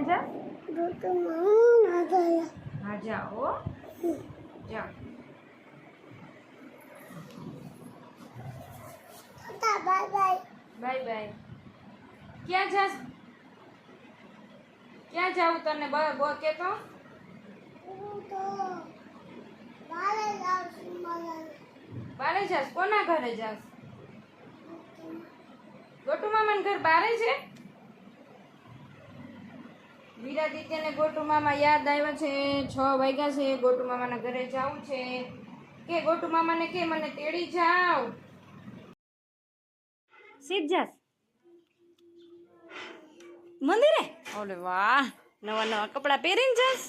ક્યાં જા તો મારું ના ગયા હા જા હો જા તા બાય બાય બાય બાય ક્યાં જાસ ક્યાં જાવું તને બ બ કે તો હું તો બારે જાઉં છું મારા બારે જાસ કોના ઘરે જાસ ગોટુ મામાના ઘર બારે છે વિરાદિત્યને ગોટુ મામા યાદ આવ્યા છે છ વાગ્યા છે ગોટુ મામાના ઘરે જાવું છે. કે ગોટુ મામાને કે મને તેડી જાવ. સીધ જાસ મંદિરે? ઓલે વાહ નવા નવા કપડાં પહેરીને જાસ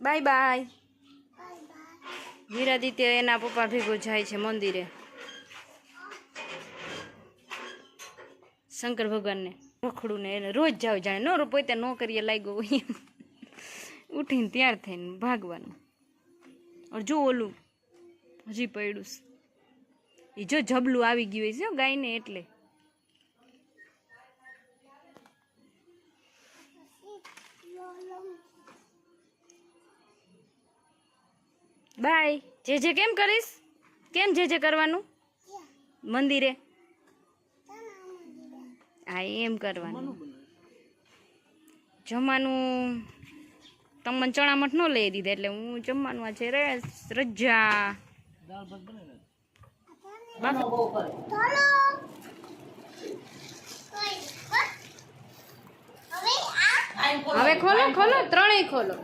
bye bye. Bye bye. Viraditya એના પપ્પા ભેગો જાય છે મંદિરે. શંકર ભગવાનને રખડું ને એને રોજ જાવ જાણે. નો રો પોતે નોકરીએ લાગ્યો હોય ઉઠીને તૈયાર થઈને ભાગવાનું. જો ઓલું હજી પડ્યું એ જો જબલું આવી ગયું છે ગાયને એટલે. બાય. જે જે કેમ કરીશ? કેમ જે જે કરવાનું? મંદિરે. હા એમ કરવાનું. જમવાનું તમને ચણામઠ ન લઈ દીધા એટલે હું જમવાનું આજે રે- રજા. હવે ખોલો. ખોલો ત્રણેય ખોલો.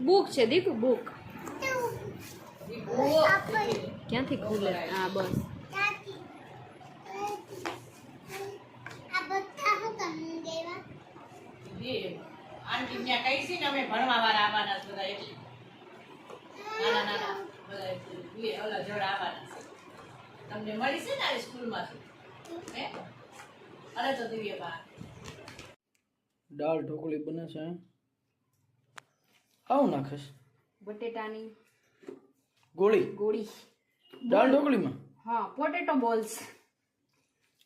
બુક છે દીકું બુક. ક્યાંથી ખુલે? હા બસ. ત્યાંથી આ બધા હું તમને દેવા આંટી ત્યાં કઈ છે ને અમે ભણવા વાળા આવવાના બધા એટલે. નાના નાના બધા ઓલા જોડા આવવાના છે. તમને મળી છે ને આ સ્કૂલમાંથી? હે? અરે તો દિવ્ય બા. દાળ ઢોકળી બને છે આવું નાખીશ. બટેટાની. ગોળી? ગોળી. દાળ ઢોકળીમાં? હા પોટેટો બોલ્સ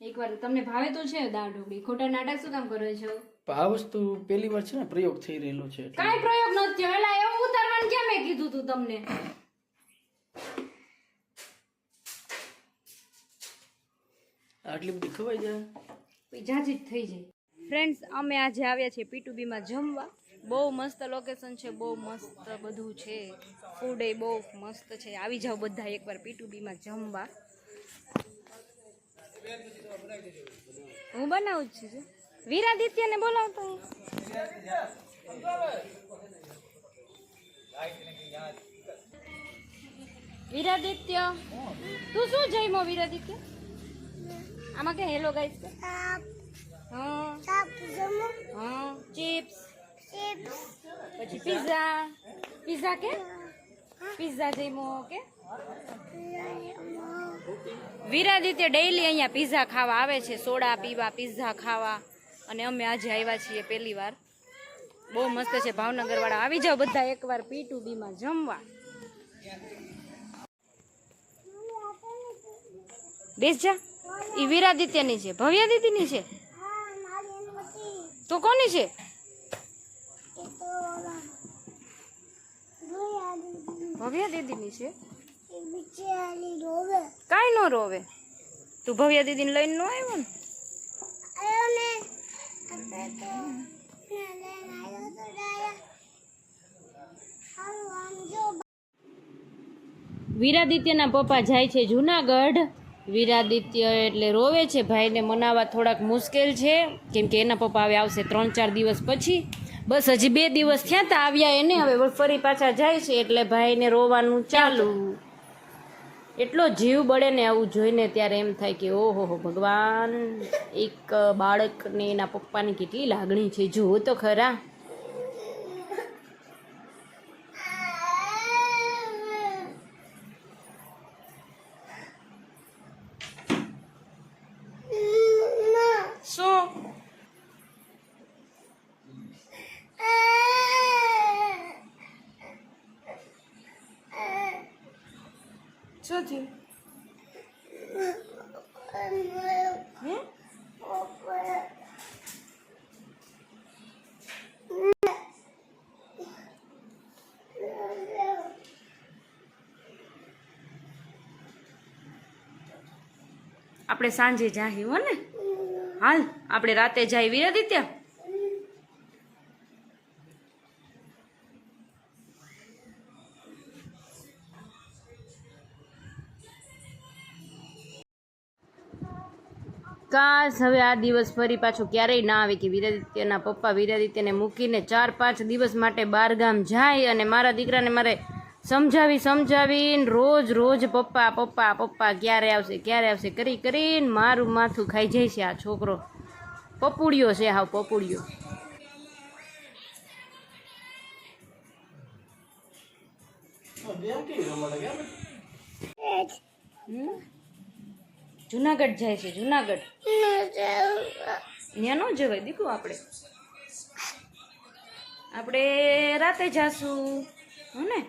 એકવાર તમને ભાવે તો છે દાળ ઢોકળી. ખોટા નાટક શું કામ કરો છો? આ વસ્તુ પહેલી વાર છે ને પ્રયોગ થઈ રહેલો છે કાઈ પ્રયોગ નથી થયો. એલા એવું ઉતારવાનું કેમ મેં કીધું તું તમને? આટલી બધી ખવાઈ જાય. જાજી જ થઈ જાય. ફ્રેન્ડ્સ અમે આજે આવ્યા છીએ પીટુબીમાં જમવા. બહુ મસ્ત લોકેશન છે બહુ મસ્ત બધું છે. ફૂડ એ બહુ મસ્ત છે. આવી જાઓ બધા એકવાર પીટુબીમાં જમવા. હું બનાવું જ છું. વીરાદિત્યને બોલાવતો. વીરાદિત્ય તું. શું જઈમો વીરાદિત્ય આમાં કે હેલો ગાઈસ હા. હા ચિપ્સ. પછી પિઝા પિઝા કે? પિઝા જમ્યો કે વિરાદિત્ય ડેઈલી અહીંયા પિઝા ખાવા આવે છે. સોડા પીવા પિઝા ખાવા. અને અમે આજે આવ્યા છીએ પહેલી વાર. બહુ મસ્ત છે. ભાવનગર વાળા આવી જાઓ બધા એકવાર પી ટુ બીમાં જમવા. બેસ જા. ઈ વિરાદિત્યની છે. ભવ્યાદિત્યની છે? તો કોની છે એ તો ઓલા જોયા દીદી ભવ્ય દીદીની છે? કાંઈ ન રોવે. તું ભવ્ય દીદીને લઈને ન આવ્યો ને? વિરાદિત્યના પપ્પા જાય છે જુનાગઢ. વિરાદિત્ય એટલે રોવે છે. ભાઈને મનાવવા થોડાક મુશ્કેલ છે. કેમ કે એના પપ્પા હવે આવશે ત્રણ ચાર દિવસ પછી. બસ હજી બે દિવસ થયા તા, આવ્યા એને, હવે ફરી પાછા જાય છે એટલે ભાઈને રોવાનું ચાલુ. એટલો જીવ બળે ને આવું જોઈને ત્યારે એમ થાય કે, ઓહો હો, ભગવાન, એક બાળકને એના પપ્પાની કેટલી લાગણી છે. જુઓ તો ખરા શું શું થયું હે આપણે સાંજે જાહી હો ને? હાલ આપણે રાતે જાય વિરાદિત્ય? કાશ હવે આ દિવસ ફરી પાછો ક્યારેય ના આવે કે વિરાદિત્યના પપ્પા વિરાદિત્યને મૂકીને ચાર પાંચ દિવસ માટે બારગામ જાય અને મારા દીકરાને મારે સમજાવી સમજાવીને રોજ રોજ પપ્પા પપ્પા પપ્પા ક્યારે આવશે ક્યારે આવશે કરી કરીને મારું માથું ખાઈ જાય છે આ છોકરો. પપુડિયો છે હાવ પપુડિયો. હમ? જુનાગઢ જાય છે જુનાગઢ. ત્યાં ન જવાય દીકુ આપણે. આપણે રાતે જાશું. હો ને?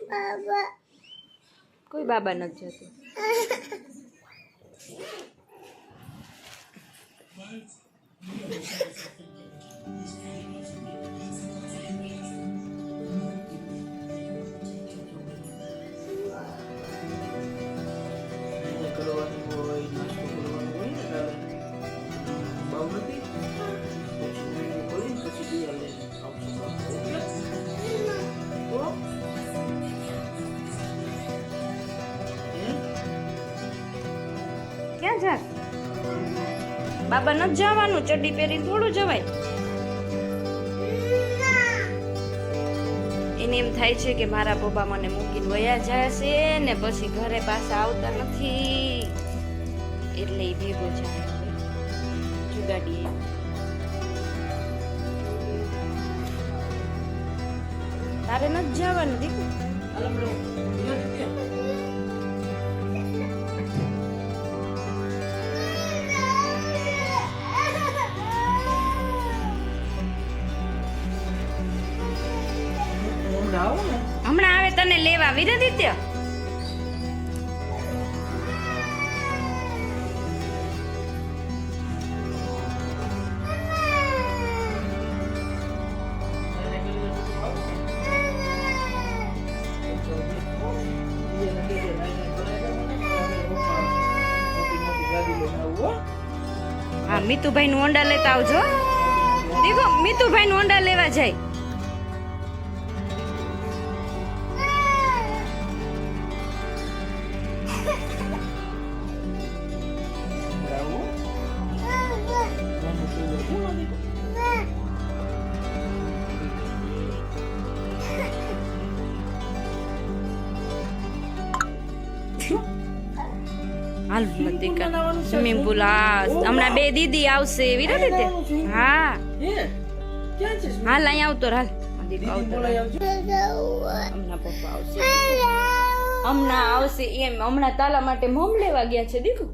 બાબા. કોઈ બાબા નથી જતું. એને ક્યાં જા બાબા નથી જવાનું, ચડ્ડી પહેરીને થોડું જવાય. એને એમ થાય છે કે મારા પપ્પા મને મૂકીને વયા જાય છે ને પછી ઘરે પાછા આવતા નથી. એટલે એ ભેગો જાય જુગાડીએ. તારે નથી જવાનું દીકુ મોટી આવે તને લેવા હો. હા મીતુભાઈ નું ઓંડા લેતા આવજો દેખો મીતુભાઈ નું ઓંડા લેવા જાય હાલ સ્વિમિંગ પુલ હા હમણાં બે. દીદી આવશે વિરદિત્ય હા. હે? હાલ અહીંયા આવતો હાલ. દીકરો. હમણાં પપ્પા આવશે એમ. હમણાં તાલા માટે મોમ લેવા ગયા છે દીકુ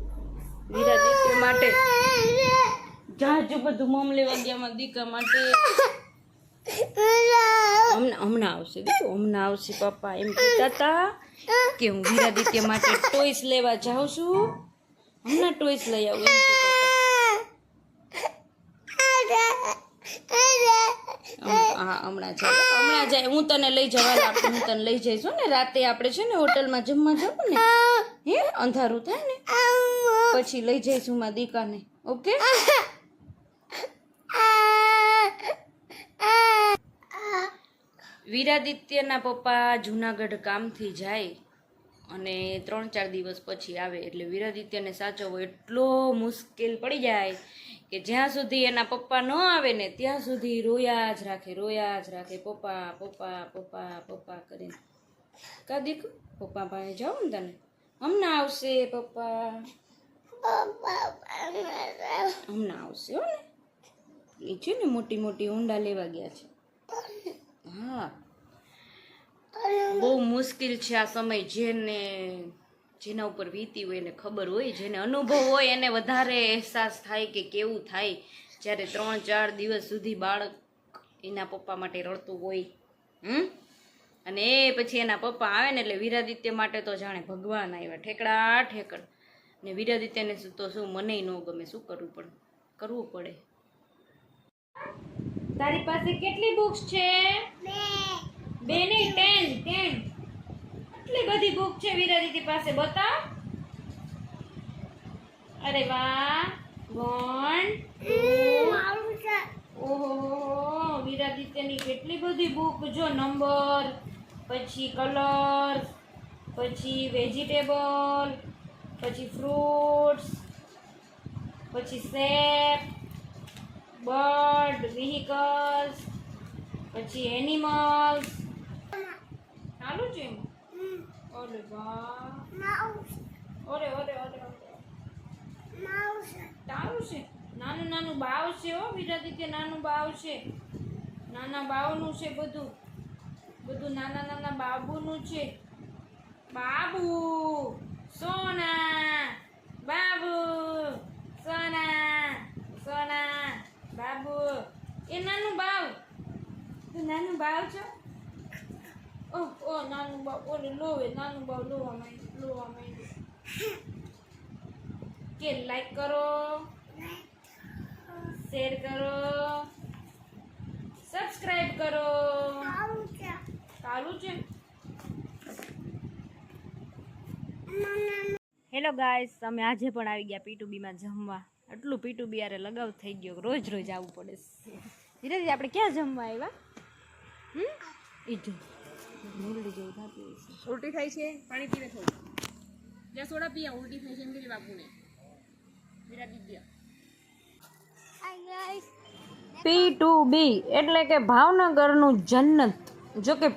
વિરાદિત્ય માટે. જાજુ બધું મોમ લેવા ગયા દીકરા માટે. હમણાં હમણાં આવશે હમણાં આવશે પપ્પા એમ કહેતા હતા કે હું વિરાદિત્ય માટે ટોયસ લેવા જાઉં છું. હમણાં ટોયસ લઈ આવું હમણાં જાય. હમણાં જાય. હું તને લઈ જવા લાગુ, હું તને લઈ જઈશું ને. રાતે આપણે છે ને હોટલમાં જમવા જવું ને, હે, અંધારું થાય ને, પછી લઈ જઈશું મારા દીકાને, ઓકે? વિરાદિત્યના પપ્પા જુનાગઢ કામથી જાય. અને ત્રણ ચાર દિવસ પછી આવે એટલે વિરાદિત્યને સાચવવો એટલો મુશ્કેલ પડી જાય કે જ્યાં સુધી એના પપ્પા ન આવે ને ત્યાં સુધી રોયા જ રાખે, રોયા જ રાખે. પપ્પા પપ્પા પપ્પા પપ્પા કરીને. કા દીકુ, પપ્પા પાસે જાઉં ને તને? હમણાં આવશે પપ્પા. હમણાં આવશે હો ને. એ છે ને મોટી મોટી ઊંડા લેવા ગયા છે. હા. બહુ મુશ્કેલ છે આ સમય જેને, જેના ઉપર વીતી હોય એને ખબર હોય, જેને અનુભવ હોય એને વધારે અહેસાસ થાય કે કેવું થાય. જ્યારે ત્રણ, ચાર દિવસ સુધી બાળક એના પપ્પા માટે રડતું હોય, હમ? અને એ પછી એના પપ્પા આવે ને એટલે વિરાદિત્ય માટે તો જાણે ભગવાન આવ્યા, ઠેકડા, ઠેકડ. ને વિરાદિત્યને તો શું મને ન ગમે, શું કરવું પડે કરવું પડે. તારી પાસે કેટલી બુક્સ છે? બે. બે નહીં ટેન ટેન કેટલી બધી બુક છે વિરાદિત્ય પાસે બતાવ. અરે વાહ. વન મારું છે. ઓહો વિરાદિત્યની કેટલી બધી બુક જો નંબર પછી કલર્સ પછી વેજીટેબલ પછી ફ્રૂટ્સ પછી શેપ બર્ડ વ્હીકલ્સ પછી એનિમલ્સ ચાલુ છે અરે વાહ. ઓરે ઓરે ઓરે તારું છે? નાનું નાનું બાવ છે હો વિરાદિત્ય નાનું બાવ છે. નાના બાવનું છે બધું. બધું નાના નાના બાબુનું છે. બાબુ સોના બાબુ સોના સોના બાબુ. એ નાનું બાવ. તું નાનું બાવ છો? ઓહ ઓ નાનું બાવ ઓલે લોવે નાનું બાવ લોવા માંડ્યું લોવા માંડ્યું કે લાઈક કરો શેર કરો સબસ્ક્રાઇબ કરો મારું છે ચાલુ છે મને હેલો ગાઈસ અમે આજે પણ આવી ગયા પીટુબીમાં જમવા. આટલું પીટુબી યારે લગાવ થઈ ગયો રોજ રોજ આવવું પડે. ધીરે ધીરે આપણે ક્યાં જમવા આવ્યા? હમ? એ જો. જેવું થતું ઉલટી થાય છે? પાણી પીને થોડું જ્યાં સોડા પીયા ઉલટી થાય છે એમ કરી બાપુને. મીરા આ પી ટુ બી એટલે કે ભાવનગરનું જન્નત. જો કે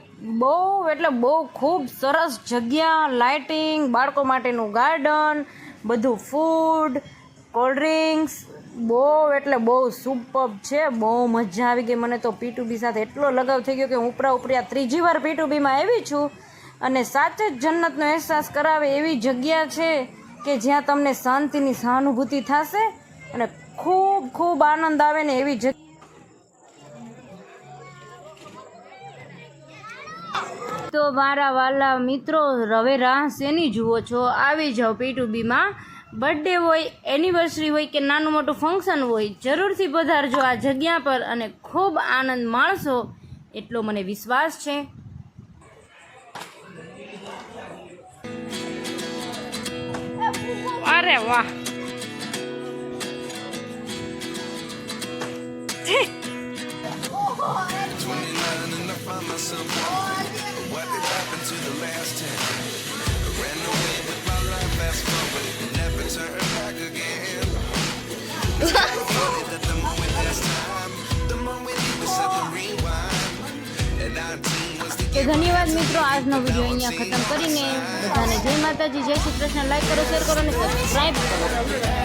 બહુ એટલે બહુ ખૂબ સરસ જગ્યા લાઇટિંગ બાળકો માટેનું ગાર્ડન બધું ફૂડ કોલ્ડ ડ્રિંક્સ બહુ એટલે બહુ સુપર છે, બહુ મજા આવી ગઈ. મને તો પી ટુ બી સાથે એટલો લગાવ થઈ ગયો કે હું ઉપરા ઉપરી ત્રીજી વાર પી ટુ બીમાં આવી છું. અને સાચે જ જન્નતનો અહેસાસ કરાવે એવી જગ્યા છે કે જ્યાં તમને શાંતિની સહાનુભૂતિ થશે અને ખૂબ ખૂબ આનંદ આવે ને એવી જગ્યા તો મારા વાલા મિત્રો રવે રાહ શેની જુઓ છો? આવી જાઓ પી ટુ બીમાં બર્થડે હોય એનિવર્સરી હોય કે નાનું મોટું ફંક્શન હોય જરૂરથી પધારજો આ જગ્યા પર અને ખૂબ આનંદ માણશો એટલો મને વિશ્વાસ છે. અરે વાહ. તો ધન્યવાદ મિત્રો, આજનો વીડિયો અહીંયા ખતમ કરીને બધાને જય માતાજી, જય શ્રી કૃષ્ણ. લાઈક કરો શેર કરો અને સબસ્ક્રાઈબ કરો.